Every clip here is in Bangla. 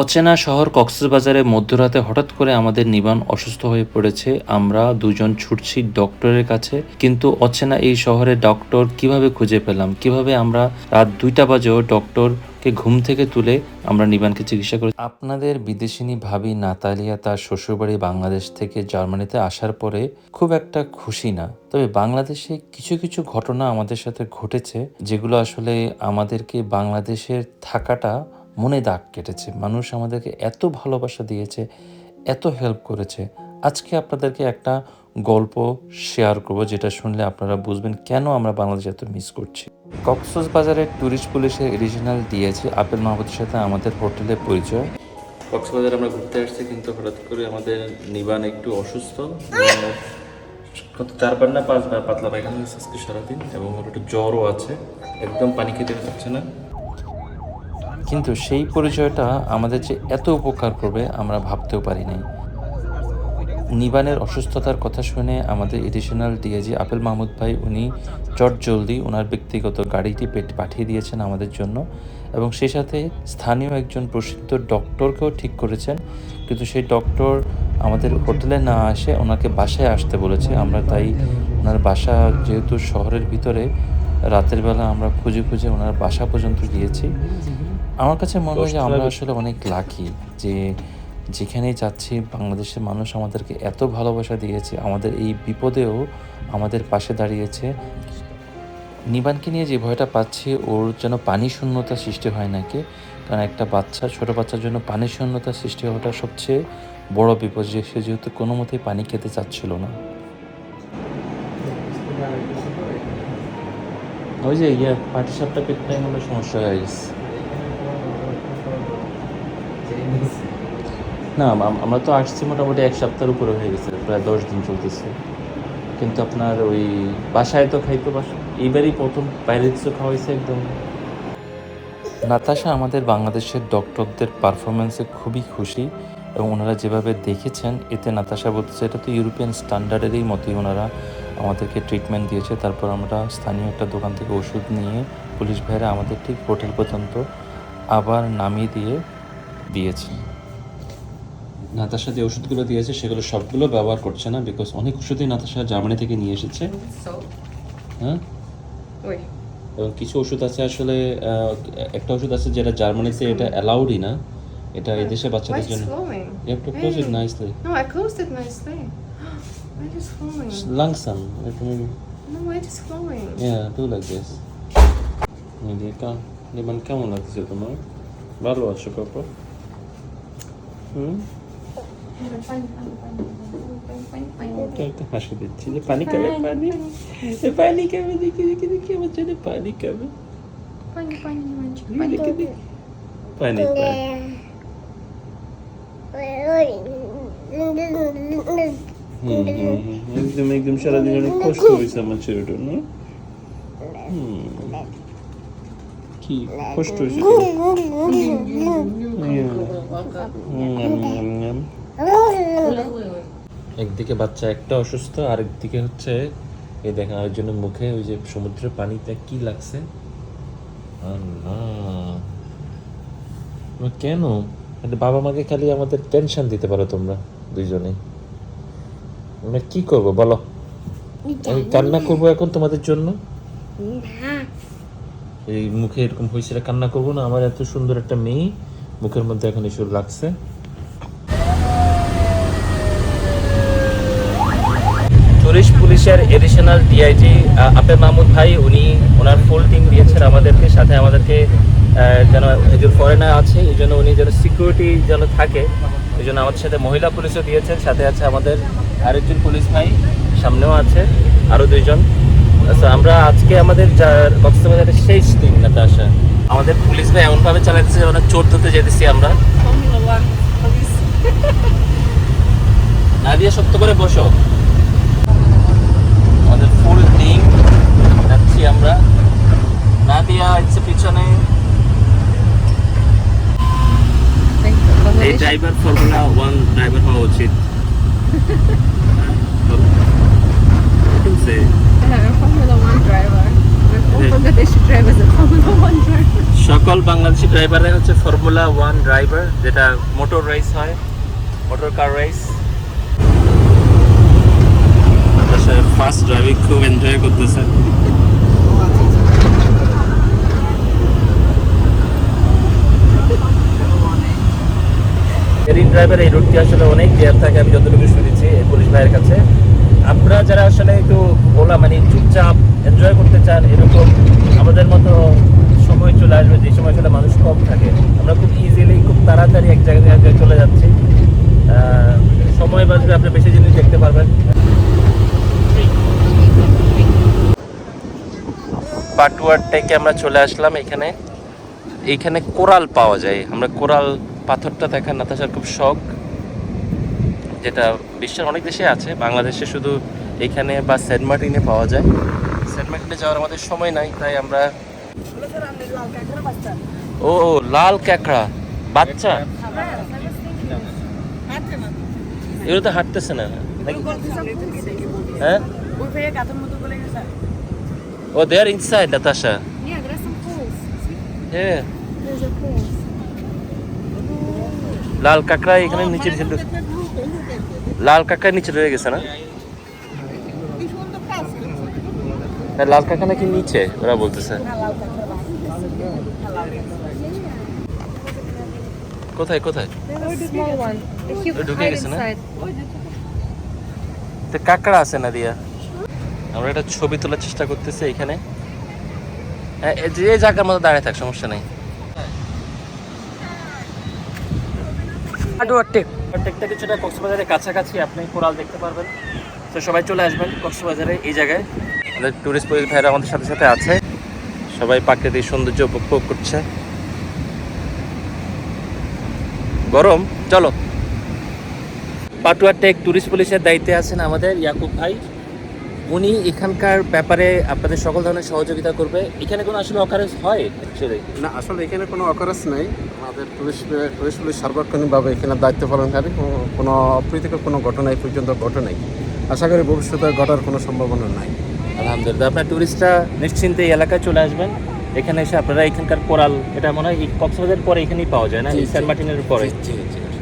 অচেনা শহর কক্সবাজারে মধ্যরাতে হঠাৎ করে আমাদের নিবান অসুস্থ হয়ে পড়েছে। আমরা দুজন ছুটছি ডক্টরের কাছে, কিন্তু অচেনা এই শহরে ডক্টর কীভাবে খুঁজে পেলাম? কীভাবে আমরা রাত দুইটা বাজেও ডক্টরকে ঘুম থেকে তুলে আমরা নিবানকে চিকিৎসা করি আপনাদের বিদেশিনী ভাবি নাতালিয়া তার শ্বশুরবাড়ি বাংলাদেশ থেকে জার্মানিতে আসার পরে খুব একটা খুশি না। তবে বাংলাদেশে কিছু কিছু ঘটনা আমাদের সাথে ঘটেছে, যেগুলো আসলে আমাদেরকে বাংলাদেশের থাকাটা মনে দাগ কেটেছে। মানুষ আমাদেরকে এত ভালোবাসা দিয়েছে, এত হেল্প করেছে। আজকে আপনাদেরকে একটা গল্প শেয়ার করব যেটা শুনলে আপনারা বুঝবেন কেন আমরা বাংলাদেশ এত মিস করছি। কক্সবাজারের ট্যুরিস্ট পুলিশের এডিশনাল দিয়েছে আপেল মাহমুদের সাথে আমাদের হোটেলে পরিচয়। কক্সবাজার আমরা ঘুরতে আসছি কিন্তু হঠাৎ করে আমাদের নিবান একটু অসুস্থ। কত চারবার না পাঁচবার পাতলা পায়খানা আজকে সারাদিন এবং ওর একটু জ্বরও আছে। একদম পানি খেতে পারছে না। কিন্তু সেই পরিচয়টা আমাদের যে এত উপকার করবে আমরা ভাবতেও পারি নাই। নিবানের অসুস্থতার কথা শুনে আমাদের এডিশনাল ডিআইজি আপেল মাহমুদ ভাই, উনি চট জলদি ওনার ব্যক্তিগত গাড়িটি পেট- পাঠিয়ে দিয়েছেন আমাদের জন্য এবং সেই সাথে স্থানীয় একজন প্রসিদ্ধ ডক্টরকেও ঠিক করেছেন। কিন্তু সেই ডক্টর আমাদের হোটেলে না আসে ওনাকে বাসায় আসতে বলেছে। আমরা তাই ওনার বাসা যেহেতু শহরের ভিতরে, রাতের বেলা আমরা খুঁজে খুঁজে ওনার বাসা পর্যন্ত গিয়েছি। আমার কাছে মনে হয় যে আমরা আসলে অনেক লাকি যে যেখানেই যাচ্ছি বাংলাদেশের মানুষ আমাদেরকে এত ভালোবাসা দিয়েছে আমাদের এই বিপদেও আমাদের পাশে দাঁড়িয়েছে। নিবানকে নিয়ে যে ভয়টা পাচ্ছি ওর যেন পানি শূন্যতা সৃষ্টি হয় নাকি কারণ একটা বাচ্চা ছোট বাচ্চার জন্য পানি শূন্যতা সৃষ্টি হওয়াটা সবচেয়ে বড় বিপদ যে সে যেহেতু কোনো মতেই পানি খেতে চাচ্ছিল না। ওই যে ইয়ে পাটি সাপটা হয় সমস্যা হয়ে গেছে। না আমরা তো আসছি মোটামুটি এক সপ্তাহের উপরে হয়ে গেছে, প্রায় দশ দিন চলতেছে। কিন্তু আপনার ওই বাসায় তো খাইতে বাসা এইবারই প্রথম বাইরে কিছু খাওয়াইছে একদম। নাতাশা আমাদের বাংলাদেশের ডক্টরদের পারফরমেন্সে খুবই খুশি এবং ওনারা যেভাবে দেখেছেন, এতে নাতাশা বলতেছে এটা তো ইউরোপিয়ান স্ট্যান্ডার্ডেরই মতোই ওনারা আমাদেরকে ট্রিটমেন্ট দিয়েছে। তারপর আমরা স্থানীয় একটা দোকান থেকে ওষুধ নিয়ে পুলিশ ভাইরা আমাদের ঠিক হোটেল পর্যন্ত আবার নামিয়ে দিয়ে দিয়েছে। নাতাশা যে ওষুধগুলো দিয়েছে সেগুলো সবগুলো ব্যবহার করছে না বিকজ অনেক ওষুধই নাতাশা জার্মানি থেকে নিয়ে এসেছে হ্যাঁ. এবং কিছু ওষুধ আছে আসলে একটা ওষুধ আছে যেটা জার্মানিতে এটা অ্যালাউডই না এটা এই দেশে বাচ্চাদের জন্য flowing? You have to close it Hey. nicely. No, I closed it nicely. Why is it flowing? Langsam. Like maybe, No, why is flowing? yeah, do like this. এদিকে নিবান কেমন লাগছে তোমার ভালো আছো কাপড় হুম হাসি দিচ্ছি যে পানি খাবে পানি পানি খাবে দেখি দেখি দেখি আমার জন্য পানি খাবে এই pani. দেখি দেখি পানি পানি। একদম একদম সারাদিন অনেক কষ্ট হয়েছে আমার ছেলেটার না? হুম। কি কষ্ট হয়েছে? হুম, হুম। একদিকে বাচ্চা একটা অসুস্থ আরেকদিকে হচ্ছে এই দেখেন আরেকজনের মুখে ওই যে সমুদ্রের পানিতে কি লাগছে? আল্লাহ। কেন? বাবা মাকে খালি আমাদের টেনশন দিতে পারো তোমরা দুইজনে। আমরা কি করব বলো? আমি কান্না করব এখন তোমাদের জন্য? এই মুখে এরকম হয়েছিল কান্না করব না। আমার এত সুন্দর একটা মেয়ে মুখের মধ্যে এখন এসব লাগছে। পুলিশের এডিশনাল ডিআইজি আপে মাহমুদ ভাই উনি ওনার ফুল টিম দিয়েছেন আমাদেরকে সাথে আমাদেরকে যেন একজন ফরেনার আছে এই জন্য উনি যেন সিকিউরিটি যেন থাকে এই জন্য আমাদের সাথে মহিলা পুলিশও দিয়েছেন সাথে আছে আমাদের আরেকজন পুলিশ ভাই সামনেও আছে আরও দুইজন। আচ্ছা আমরা আজকে আমাদের কক্সবাজারের শেষ দিন না আসা। আমাদের পুলিশ ভাই এমনভাবে চালাচ্ছে অনেক চোর ধরতে যেতেছি আমরা. নাদিয়া শক্ত করে বসো। ফুল টিম যাচ্ছি আমরা নাদিয়া হচ্ছে পিছনে. এই ড্রাইভার ফর্মুলা ওয়ান ড্রাইভার হওয়া উচিত। One drivers. সকল বাংলাদেশি ড্রাইভাররা হচ্ছে ফর্মুলা ওয়ান ড্রাইভার যেটা মোটর রেস হয় মোটর কার রেস ড্রাইভিং খুব এনজয় করতেছে। এরিন ড্রাইভার এই রুটটি আসলে অনেক জ্যাম থাকে, আমি যতটুকু শুনেছি পুলিশ ভাইয়ের কাছে। আপনারা যারা আসলে একটু ওলা মানে চুপচাপ এনজয় করতে চান, এরকম আমাদের মতো সময় চলে আসবে, যে সময় আসলে মানুষ কম থাকে, আমরা খুব ইজিলি খুব তাড়াতাড়ি এক জায়গা থেকে এক জায়গায় চলে যাচ্ছি। সময় বাঁচবে, আপনি বেশি জিনিস দেখতে পারবেন। পাটুয়ার থেকে আমরা চলে আসলাম এখানে। এইখানে কোরাল পাওয়া যায়। আমরা কোরাল পাথরটা দেখার নাতাশার খুব শখ যেটা বিশ্বের অনেক দেশে আছে। বাংলাদেশে শুধু এখানে বা সেন্ট মার্টিনে পাওয়া যায়। সেন্ট মার্টিনে যাওয়ার আমাদের সময় নাই তাই আমরা ও ও, লাল ক্যাকড়া। বাচ্চা? এগুলো তো হাঁটতেছে না। হ্যাঁ? ও they are inside Natasha Yeah, there are some holes. হ্যাঁ There's a holes. লাল কাঁকড়া এখানে নিচে নিচে লাল কাঁকড়া নিচে রয়ে গেছে না? হ্যাঁ, লাল কাঁকড়া নাকি নিচে? ওরা বলতেছে। কোথায় কোথায়? Oh, ঢুকে গেছে না? তো কাঁকড়া আছে না দিয়া? আমরা একটা ছবি তোলার চেষ্টা করতেছি এখানে। হ্যাঁ, এই যে জায়গার মতো দাঁড়িয়ে থাক সমস্যা নেই। কিছুটা কক্সবাজারের কাছাকাছি আপনি কোরাল দেখতে পারবেন। তো সবাই চলে আসবেন কক্সবাজারে এই জায়গায়। আমাদের পুলিশ ভাইরা আমাদের সাথে সাথে আছে। সবাই প্রাকৃতিক সৌন্দর্য উপভোগ করছে। গরম চলো। পাটুয়া টেক টুরিস্ট পুলিশের দায়িত্বে আছেন আমাদের ইয়াকুব ভাই। উনি এখানকার ব্যাপারে আপনাদের সকল ধরনের সহযোগিতা করবে। এখানে কোনো আসলে অকারেন্স হয় অ্যাকচুয়ালি না আসলে এখানে কোনো অকারেন্স নেই। আমাদের টুরিস্ট টুরিস্ট পুলিশ সার্বক্ষণিকভাবে এখানে দায়িত্ব পালনকারী। কোনো- কোনো অপ্রীতিকর কোনো ঘটনা এই পর্যন্ত ঘটে নাই আশা করি ভবিষ্যতে ঘটার কোনো সম্ভাবনা নাই। আলহামদুলিল্লাহ। আপনার টুরিস্টরা নিশ্চিন্তে এই এলাকায় চলে আসবেন। এখানে এসে আপনারা এখানকার কোরাল এটা মনে হয় এই কক্সবাজারের পরে এখানেই পাওয়া যায় না। সেন্ট মার্টিনের পরে।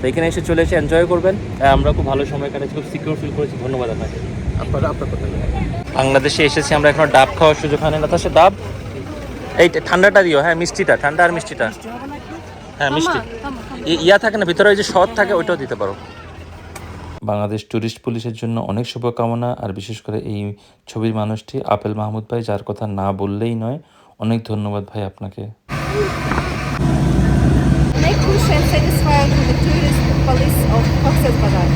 তো এখানে এসে চলে এসে এনজয় করবেন। আমরা খুব ভালো সময় কাটাচ্ছি। খুব সিকিউর ফিল করেছি। ধন্যবাদ আপনাকে। আপনারা আপনার কথা বাংলাদেশে এসেছি আমরা এখন ডাব খাওয়ার সুযোগ হয় না তার ডাব? এই ঠান্ডাটা দিও হ্যাঁ মিষ্টিটা ঠান্ডা আর মিষ্টিটা। হ্যাঁ মিষ্টি। ইয়া থাকে না ভিতরে ওই যে সৎ থাকে ওইটাও দিতে পারো। বাংলাদেশ ট্যুরিস্ট পুলিশের জন্য অনেক শুভকামনা আর বিশেষ করে এই ছবির মানুষটি আপেল মাহমুদ ভাই যার কথা না বললেই নয়। অনেক ধন্যবাদ ভাই আপনাকে। Make push and satisfied with the tourist police of Cox's Bazar.